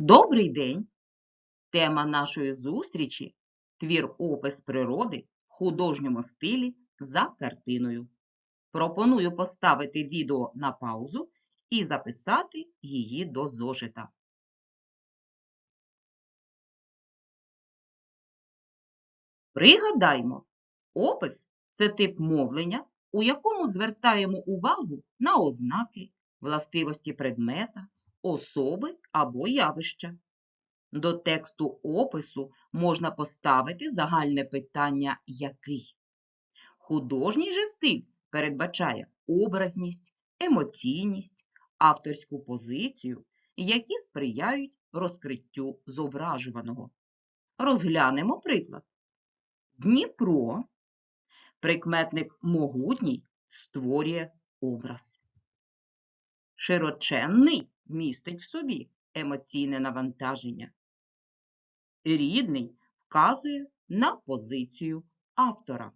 Добрий день! Тема нашої зустрічі твір опис природи в художньому стилі за картиною. Пропоную поставити відео на паузу і записати її до зошита. Пригадаймо, опис це тип мовлення, у якому звертаємо увагу на ознаки, властивості предмета, особи або явища. До тексту опису можна поставити загальне питання «який?». Художній же стиль передбачає образність, емоційність, авторську позицію, які сприяють розкриттю зображуваного. Розглянемо приклад. Дніпро. Прикметник могутній створює образ. Широченний містить в собі емоційне навантаження. Рідний вказує на позицію автора.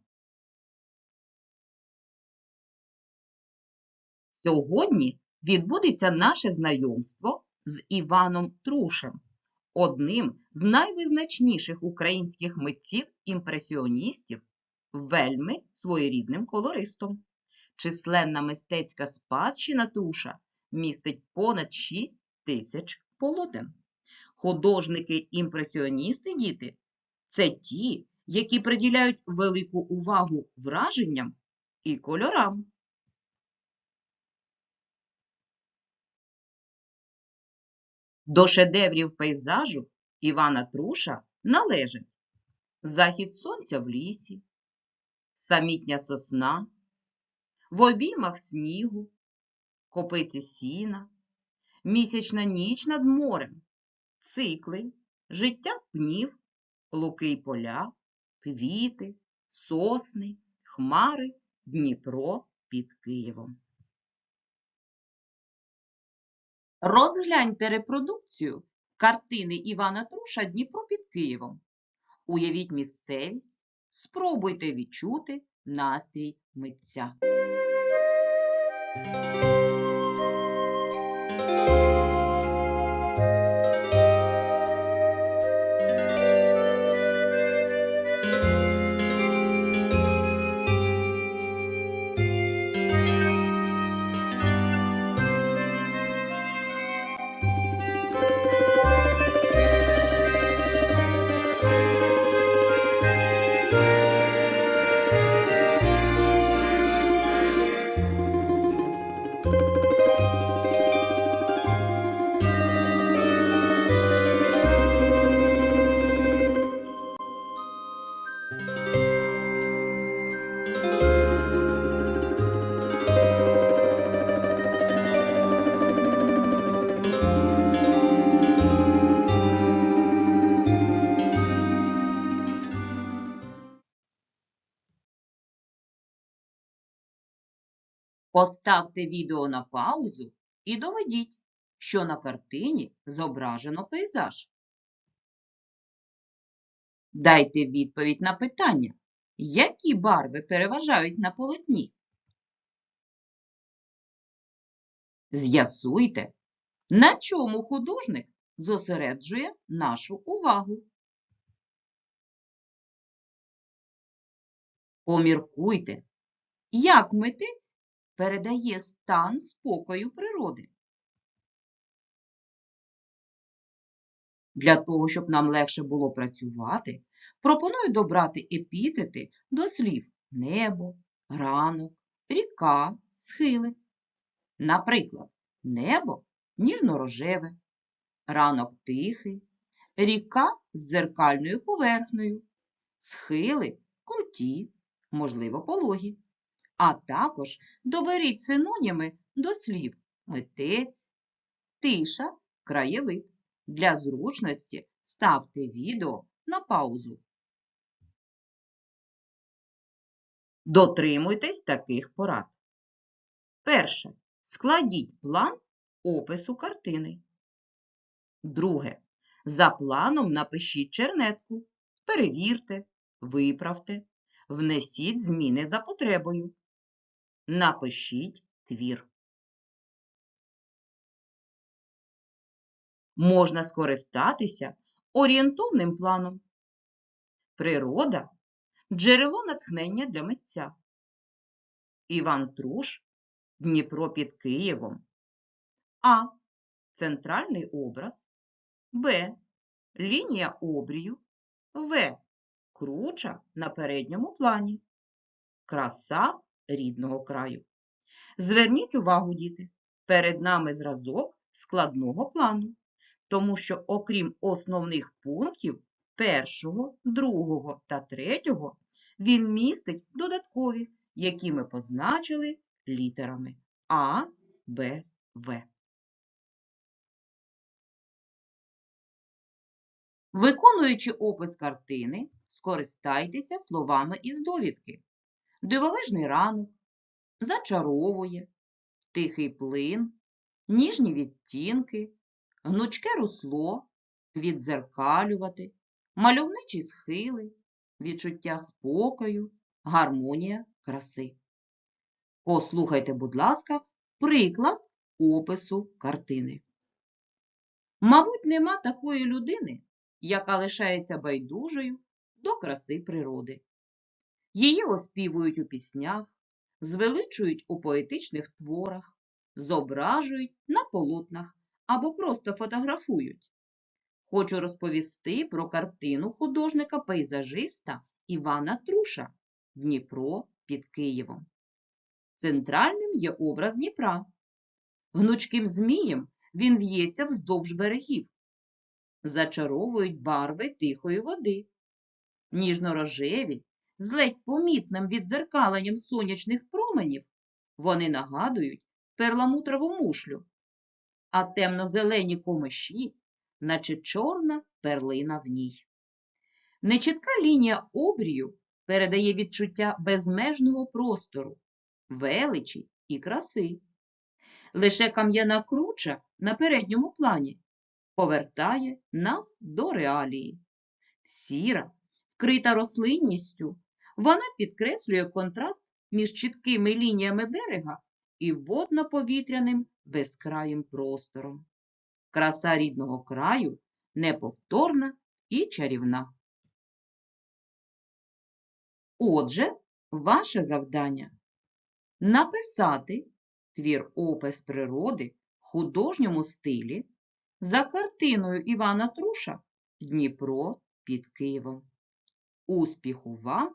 Сьогодні відбудеться наше знайомство з Іваном Трушем, одним з найвизначніших українських митців-імпресіоністів, вельми своєрідним колористом. Численна мистецька спадщина Труша містить понад 6 тисяч полотен. Художники-імпресіоністи, діти, це ті, які приділяють велику увагу враженням і кольорам. До шедеврів пейзажу Івана Труша належать захід сонця в лісі, самітня сосна, в обіймах снігу, копиці сіна, місячна ніч над морем, цикли, життя пнів, луки й поля, квіти, сосни, хмари, Дніпро під Києвом. Розгляньте репродукцію картини Івана Труша Дніпро під Києвом. Уявіть місцевість, спробуйте відчути настрій митця. Música Поставте відео на паузу і доведіть, що на картині зображено пейзаж. Дайте відповідь на питання, які барви переважають на полотні. З'ясуйте, на чому художник зосереджує нашу увагу. Поміркуйте, як митець передає стан спокою природи. Для того, щоб нам легше було працювати, пропоную добрати епітети до слів небо, ранок, ріка, схили. Наприклад, небо ніжно-рожеве, ранок тихий, ріка з дзеркальною поверхнею, схили круті, можливо, пологі. А також доберіть синоніми до слів митець, тиша, краєвид. Для зручності ставте відео на паузу. Дотримуйтесь таких порад. Перше. Складіть план опису картини. Друге. За планом напишіть чернетку. Перевірте, виправте, внесіть зміни за потребою. Напишіть твір. можна скористатися орієнтовним планом. Природа джерело натхнення для митця. Іван Труш Дніпро під Києвом. А. Центральний образ. Б. Лінія обрію. В. Круча на передньому плані. Краса рідного краю. Зверніть увагу, діти, перед нами зразок складного плану, тому що, окрім основних пунктів першого, другого та третього, він містить додаткові, які ми позначили літерами А, Б, В. Виконуючи опис картини, скористайтеся словами із довідки. Дивовижний ранок, зачаровує, тихий плин, ніжні відтінки, гнучке русло, віддзеркалювати, мальовничі схили, відчуття спокою, гармонія краси. Послухайте, будь ласка, приклад опису картини. Мабуть, нема такої людини, яка лишається байдужою до краси природи. Її оспівують у піснях, звеличують у поетичних творах, зображують на полотнах або просто фотографують. Хочу розповісти про картину художника-пейзажиста Івана Труша Дніпро під Києвом. Центральним є образ Дніпра. Гнучким змієм він в'ється вздовж берегів. Зачаровують барви тихої води. Ніжно-рожеві, з ледь помітним віддзеркаленням сонячних променів, вони нагадують перламутрову мушлю, а темно-зелені комиші, наче чорна перлина в ній. Нечітка лінія обрію передає відчуття безмежного простору, величі і краси. Лише кам'яна круча на передньому плані повертає нас до реалії. Сіра, вкрита рослинністю, вона підкреслює контраст між чіткими лініями берега і водно-повітряним безкраїм простором. Краса рідного краю неповторна і чарівна. Отже, ваше завдання написати твір опис природи в художньому стилі за картиною Івана Труша Дніпро під Києвом. Успіху вам!